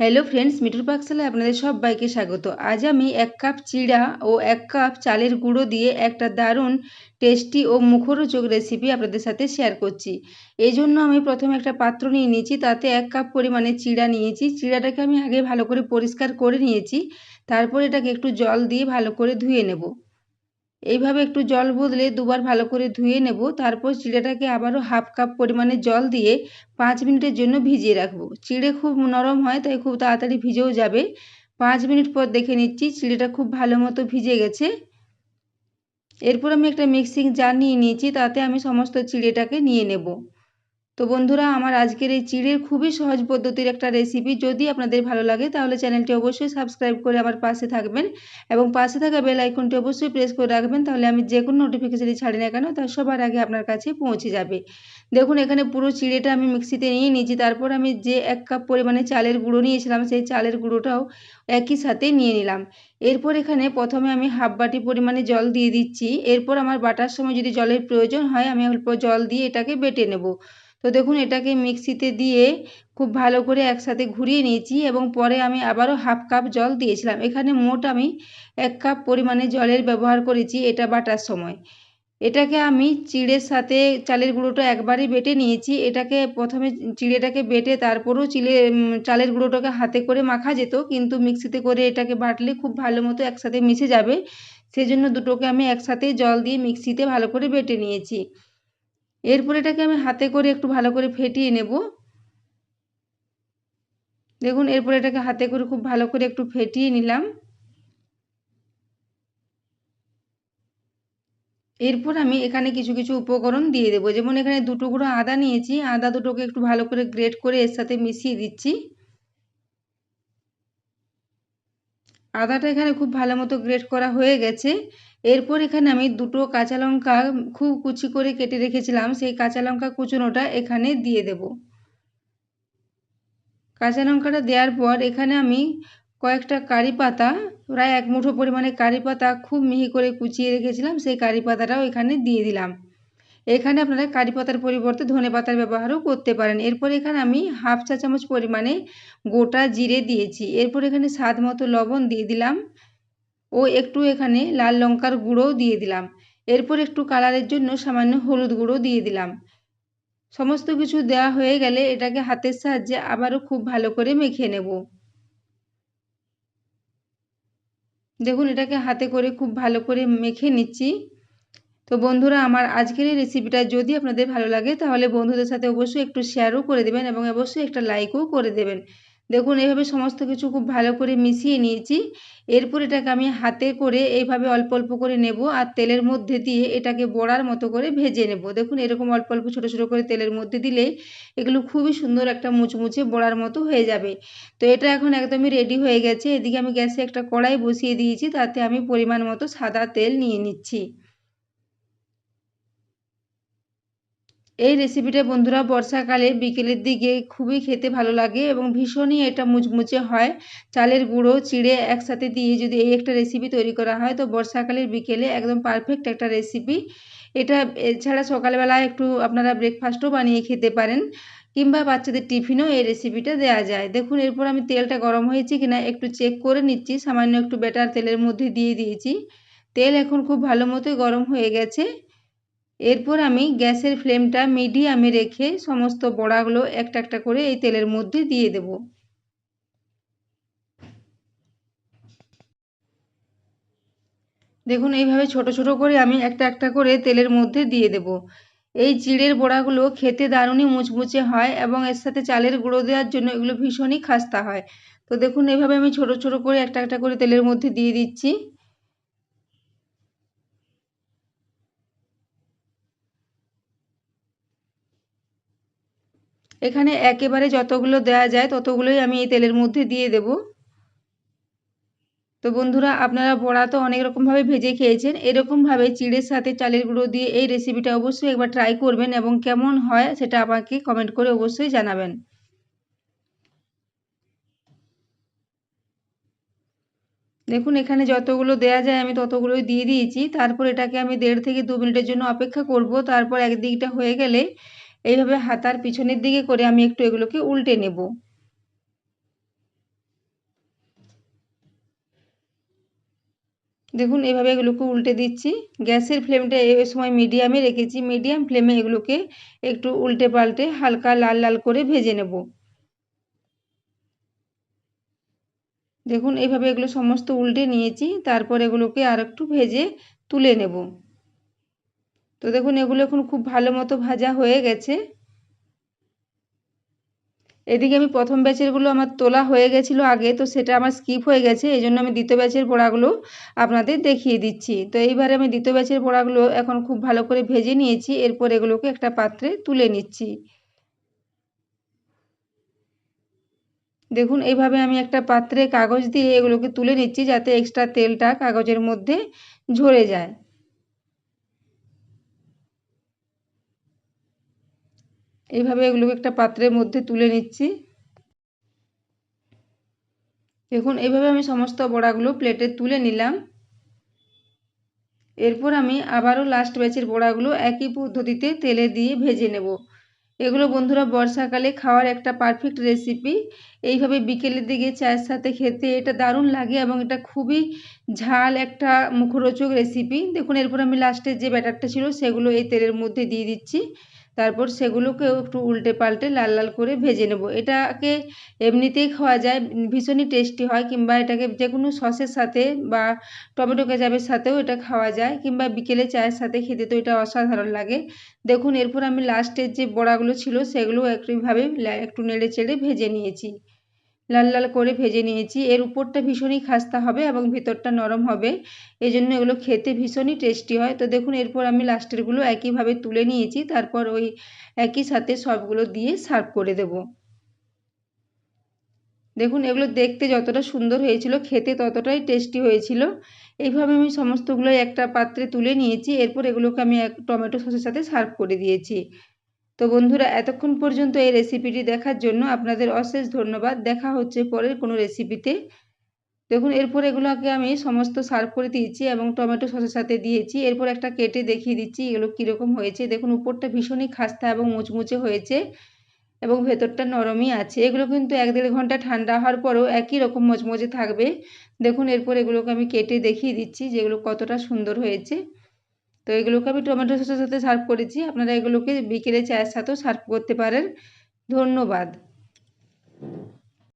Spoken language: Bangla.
হ্যালো ফ্রেন্ডস মিঠুর পাকশালায় আপনাদের সবাইকে স্বাগত। আজ আমি এক কাপ চিড়া ও এক কাপ চালের গুঁড়ো দিয়ে একটা দারুণ টেস্টি ও মুখরোচক রেসিপি আপনাদের সাথে শেয়ার করছি। এই জন্য আমি প্রথমে একটা পাত্র নিয়ে নিয়েছি, তাতে এক কাপ পরিমাণে চিড়া নিয়েছি। চিড়াটাকে আমি আগে ভালো করে পরিষ্কার করে নিয়েছি, তারপর এটাকে একটু জল দিয়ে ভালো করে ধুয়ে নেব। এইভাবে একটু জল বদলে দুবার ভালো করে ধুয়ে নেব। তারপর চিড়েটাকে আবারও হাফ কাপ পরিমাণে জল দিয়ে পাঁচ মিনিটের জন্য ভিজিয়ে রাখব। চিড়ে খুব নরম হয়, তাই খুব তাড়াতাড়ি ভিজেও যাবে। পাঁচ মিনিট পর দেখে নিচ্ছি চিড়েটা খুব ভালো মতো ভিজে গেছে। এরপর আমি একটা মিক্সিং জার নিয়ে নিয়েছি, তাতে আমি সমস্ত চিড়েটাকে নিয়ে নেব। তো বন্ধুরা, আমার আজকের এই চিড়ের খুবই সহজ পদ্ধতির একটা রেসিপি যদি আপনাদের ভালো লাগে, তাহলে চ্যানেলটি অবশ্যই সাবস্ক্রাইব করে আমার পাশে থাকবেন এবং পাশে থাকা বেল আইকনটি অবশ্যই প্রেস করে রাখবেন, তাহলে আমি যে কোনো নোটিফিকেশানই ছাড়ি না কেন তার সবার আগে আপনার কাছে পৌঁছে যাবে। দেখুন, এখানে পুরো চিড়েটা আমি মিক্সিতে নিয়ে নিয়েছি, তারপর আমি যে এক কাপ পরিমাণে চালের গুঁড়ো নিয়েছিলাম, সেই চালের গুঁড়োটাও একই সাথে নিয়ে নিলাম। এরপর এখানে প্রথমে আমি হাফ বাটি পরিমাণে জল দিয়ে দিচ্ছি, এরপর আমার বাটার সময় যদি জলের প্রয়োজন হয়, আমি অল্প জল দিয়ে এটাকে বেটে নেব। তো দেখুন, এটাকে মিক্সিতে দিয়ে খুব ভালো করে একসাথে ঘুরিয়ে নিয়েছি এবং পরে আমি আবারও হাফ কাপ জল দিয়েছিলাম। এখানে মোট আমি এক কাপ পরিমাণে জলের ব্যবহার করেছি এটা বাটার সময়। এটাকে আমি চিড়ের সাথে, চালের গুঁড়োটা একবারই বেটে নিয়েছি। এটাকে প্রথমে চিড়েটাকে বেটে তারপরও চিলে চালের গুঁড়োটাকে হাতে করে মাখা যেত, কিন্তু মিক্সিতে করে এটাকে বাটলে খুব ভালো মতো একসাথে মিশে যাবে। সেজন্য দুটোকে আমি একসাথে জল দিয়ে মিক্সিতে ভালো করে বেটে নিয়েছি। এরপর এটাকে আমি হাতে করে একটু ভালো করে ফেটিয়ে নেব। দেখুন, এরপর এটাকে হাতে করে খুব ভালো করে একটু ফেটিয়ে নিলাম। এরপর আমি এখানে কিছু কিছু উপকরণ দিয়ে দেবো। যেমন এখানে দুটো গুঁড়ো আদা নিয়েছি। আদা দুটোকে একটু ভালো করে গ্রেট করে এর সাথে মিশিয়ে দিচ্ছি। আদাটা এখানে খুব ভালো মতো গ্রেট করা হয়ে গেছে। এরপর এখানে আমি দুটো কাঁচা লঙ্কা খুব কুচি করে কেটে রেখেছিলাম, সেই কাঁচা লঙ্কা কুচোনোটা এখানে দিয়ে দেব। কাঁচা লঙ্কাটা দেওয়ার পর এখানে আমি কয়েকটা কারি পাতা, প্রায় এক মুঠো পরিমাণে কারি পাতা খুব মিহি করে কুচিয়ে রেখেছিলাম, সেই কারি পাতাটাও এখানে দিয়ে দিলাম। এখানে আপনারা কারি পাতার পরিবর্তে ধনে পাতার ব্যবহারও করতে পারেন। এরপর এখানে আমি হাফ চা চামচ পরিমাণে গোটা জিরে দিয়েছি। এরপর এখানে স্বাদ মতো লবণ দিয়ে দিলাম ও একটু এখানে লাল লঙ্কার গুঁড়োও দিয়ে দিলাম। এরপর একটু কালারের জন্য সামান্য হলুদ গুঁড়ো দিয়ে দিলাম। সমস্ত কিছু দেওয়া হয়ে গেলে এটাকে হাতের সাহায্যে আবারও খুব ভালো করে মেখে নেব। দেখুন এটাকে হাতে করে খুব ভালো করে মেখে নিচ্ছি। তো বন্ধুরা, আমার আজকের এই রেসিপিটা যদি আপনাদের ভালো লাগে, তাহলে বন্ধুদের সাথে অবশ্যই একটু শেয়ারও করে দেবেন এবং অবশ্যই একটা লাইকও করে দেবেন। দেখুন এইভাবে সমস্ত কিছু খুব ভালো করে মিশিয়ে নিয়েছি। এরপর এটাকে আমি হাতে করে এইভাবে অল্প অল্প করে নেব আর তেলের মধ্যে দিয়ে এটাকে বড়ার মতো করে ভেজে নেব। দেখুন, এরকম অল্প অল্প ছোটো ছোটো করে তেলের মধ্যে দিলে এগুলো খুবই সুন্দর একটা মুচমুচে বড়ার মতো হয়ে যাবে। তো এটা এখন একদমই রেডি হয়ে গেছে। এদিকে আমি গ্যাসে একটা কড়াই বসিয়ে দিয়েছি, তাতে আমি পরিমাণ মতো সাদা তেল নিয়ে নিচ্ছি। এই রেসিপিটা বন্ধুরা বর্ষাকালে বিকেলের দিকে খুবই খেতে ভালো লাগে এবং ভীষণই এটা মুচমুচে হয়। চালের গুঁড়ো, চিড়ে একসাথে দিয়ে যদি এই একটা রেসিপি তৈরি করা হয়, তো বর্ষাকালের বিকেলে একদম পারফেক্ট একটা রেসিপি এটা এছাড়া সকালবেলা একটু আপনারা ব্রেকফাস্টও বানিয়ে খেতে পারেন কিংবা বাচ্চাদের টিফিনেও এই রেসিপিটা দেওয়া যায়। দেখুন, এরপর আমি তেলটা গরম হয়েছে কিনা একটু চেক করে নিচ্ছি। সামান্য একটু বেটার তেলের মধ্যে দিয়ে দিয়েছি। তেল এখন খুব ভালো মতোই গরম হয়ে গেছে। এরপর আমি গ্যাসের ফ্লেমটা মিডিয়ামে রেখে সমস্ত বড়াগুলো একটা একটা করে এই তেলের মধ্যে দিয়ে দেব। দেখুন, এইভাবে ছোট ছোট করে আমি একটা একটা করে তেলের মধ্যে দিয়ে দেব। এই চিড়ের বড়াগুলো খেতে দারুণই মুচমুচে হয় এবং এর সাথে চালের গুঁড়ো দেওয়ার জন্য এগুলো ভীষণই খাস্তা হয়। তো দেখুন, এইভাবে আমি ছোট ছোট করে একটা একটা করে তেলের মধ্যে দিয়ে দিচ্ছি। এখানে একেবারে যতগুলো দেওয়া যায় ততগুলোই আমি এই তেলের মধ্যে দিয়ে দেব। তো বন্ধুরা, আপনারা বড়া তো অনেক রকমভাবে ভেজে খেয়েছেন। এরকমভাবে চিড়ের সাথে চালের গুঁড়ো দিয়ে এই রেসিপিটা অবশ্যই একবার ট্রাই করবেন এবং কেমন হয় সেটা আমাকে কমেন্ট করে অবশ্যই জানাবেন। দেখুন, এখানে যতগুলো দেয়া যায় আমি ততগুলোই দিয়ে দিয়েছি। তারপর এটাকে আমি দেড় থেকে দু মিনিটের জন্য অপেক্ষা করব। তারপর একদিকটা হয়ে গেলে এইভাবে হাতার পিছনের দিকে করে আমি একটু এগুলোকে উল্টে নেব। দেখুন এভাবে এগুলোকে উল্টে দিচ্ছি। গ্যাসের ফ্লেমটা এই সময় মিডিয়ামে রেখেছি। মিডিয়াম ফ্লেমে এগুলোকে একটু উল্টে পাল্টে হালকা লাল লাল করে ভেজে নেব। দেখুন, এইভাবে এগুলো সমস্ত উল্টে নিয়েছি। তারপর এগুলোকে আর একটু ভেজে তুলে নেব। তো দেখুন, এগুলো এখন খুব ভালো মতো ভাজা হয়ে গেছে। এদিকে আমি প্রথম ব্যাচেরগুলো আমার তোলা হয়ে গেছিল আগে, তো সেটা আমার স্কিপ হয়ে গেছে, এই জন্য আমি দ্বিতীয় ব্যাচের পোড়াগুলো আপনাদের দেখিয়ে দিচ্ছি। তো এইবারে আমি দ্বিতীয় ব্যাচের পোড়াগুলো এখন খুব ভালো করে ভেজে নিয়েছি, এরপর এগুলোকে একটা পাত্রে তুলে নিচ্ছি। দেখুন, এইভাবে আমি একটা পাত্রে কাগজ দিয়ে এগুলোকে তুলে নিচ্ছি, যাতে এক্সট্রা তেলটা কাগজের মধ্যে ঝরে যায়। এইভাবে এগুলোকে একটা পাত্রের মধ্যে তুলে নিচ্ছি। দেখুন, এইভাবে আমি সমস্ত বড়াগুলো প্লেটে তুলে নিলাম। এরপর আমি আবারও লাস্ট ব্যাচের বড়াগুলো একই পদ্ধতিতে তেলে দিয়ে ভেজে নেব। এগুলো বন্ধুরা বর্ষাকালে খাওয়ার একটা পারফেক্ট রেসিপি এইভাবে বিকেলের দিকে চায়ের সাথে খেতে এটা দারুণ লাগে এবং এটা খুবই ঝাল একটা মুখরোচক রেসিপি দেখুন, এরপর আমি লাস্টের যে ব্যাটারটা ছিল সেগুলো এই তেলের মধ্যে দিয়ে দিচ্ছি। তারপর সেগুলোকেও একটু উল্টে পাল্টে লাল লাল করে ভেজে নেব। এটাকে এমনিতেই খাওয়া যায়, ভীষণই টেস্টি হয় কিংবা এটাকে যে কোনো সসের সাথে বা টমেটো কেচাপের সাথেও এটা খাওয়া যায় কিংবা বিকেলে চায়ের সাথে খেতে তো এটা অসাধারণ লাগে। দেখুন, এরপর আমি লাস্টের যে বড়াগুলো ছিল সেগুলো একইভাবে একটু নেড়ে চেড়ে ভেজে নিয়েছি। লাল লাল করে ভেজে নিয়েছি। এর উপরটা ভীষণই খাস্তা হবে এবং ভিতরটা নরম হবে। এই জন্য এগুলো খেতে ভীষণই টেস্টি হয়। তো দেখুন, এরপর আমি লাস্টেরগুলো একইভাবে তুলে নিয়েছি। তারপর ওই একই সাথে সবগুলো দিয়ে সার্ভ করে দেব। দেখুন, এগুলো দেখতে যতটা সুন্দর হয়েছিল, খেতে ততটাই টেস্টি হয়েছিল। এইভাবে আমি সমস্তগুলো একটা পাত্রে তুলে নিয়েছি। এরপর এগুলোকে আমি এক টমেটো সসের সাথে সার্ভ করে দিয়েছি। তো বন্ধুরা, এতক্ষণ পর্যন্ত এই রেসিপিটি দেখার জন্য আপনাদের অশেষ ধন্যবাদ। দেখা হচ্ছে পরের কোনো রেসিপিতে দেখুন, এরপর এগুলোকে আমি সমস্ত সার্ভ করে দিয়েছি এবং টমেটো সসের সাথে দিয়েছি। এরপর একটা কেটে দেখিয়ে দিচ্ছি এগুলো কীরকম হয়েছে। দেখুন, উপরটা ভীষণই খাস্তা এবং মুচমুচে হয়েছে এবং ভেতরটা নরমই আছে। এগুলো কিন্তু এক দেড় ঘণ্টা ঠান্ডা হওয়ার পরেও একই রকম মচমচে থাকবে। দেখুন, এরপর এগুলোকে আমি কেটে দেখিয়ে দিচ্ছি যেগুলো কতটা সুন্দর হয়েছে। তো এগুলোকে আমি টমেটো সসের সাথে সার্ভ করেছি। আপনারা এগুলোকে বিকেলে চায়ের সাথেও সার্ভ করতে পারেন। ধন্যবাদ।